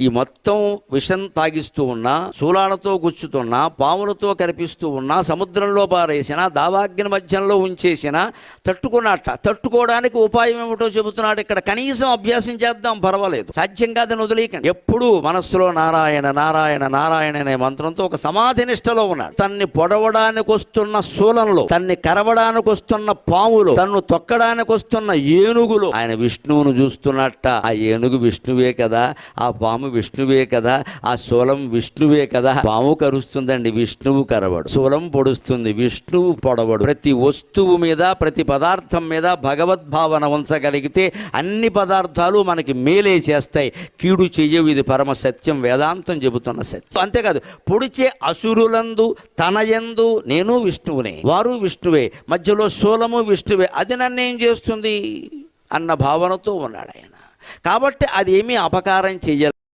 ఈ మొత్తం విషం తాగిస్తూ ఉన్నా శూలాలతో గుచ్చుతున్నా పాములతో కనిపిస్తూ ఉన్నా సముద్రంలో పారేసిన దావాగ్ని మధ్యంలో ఉంచేసిన తట్టుకున్నట్ట. తట్టుకోవడానికి ఉపాయం ఏమిటో చెబుతున్నాడు. ఇక్కడ కనీసం అభ్యాసం చేద్దాం పర్వాలేదు. సాధ్యం కాదని వదిలేకండి ఎప్పుడూ మనస్సులో నారాయణ నారాయణ నారాయణ అనే మంత్రంతో ఒక సమాధి నిష్టలో ఉన్నాడు. తన్ని పొడవడానికి వస్తున్న శూలంలో తన్ని కరవడానికి వస్తున్న పాములు తన్ను తొక్కడానికి వస్తున్న ఏనుగులు. ఆయన విష్ణువును చూస్తున్నట్ట. ఆ ఏనుగు విష్ణువే కదా. ఆ పాము విష్ణువే కదా ఆ శూలం విష్ణువే కదా. పాము కరుస్తుందండి విష్ణువు కరవడు. శూలం పొడుస్తుంది విష్ణువు పొడవడు. ప్రతి వస్తువు మీద ప్రతి పదార్థం మీద భగవద్భావన ఉంచగలిగితే అన్ని పదార్థాలు మనకి మేలే చేస్తాయి. కీడు చెయ్యవు ఇది పరమ సత్యం వేదాంతం చెబుతున్న సత్యం. అంతేకాదు పొడిచే అసురులందు తనయందు నేను విష్ణువునే. వారు విష్ణువే మధ్యలో శూలము విష్ణువే. అది నన్ను ఏం చేస్తుంది? అన్న భావనతో ఉన్నాడు ఆయన. కాబట్టి అది ఏమీ అపకారం చెయ్యలేదు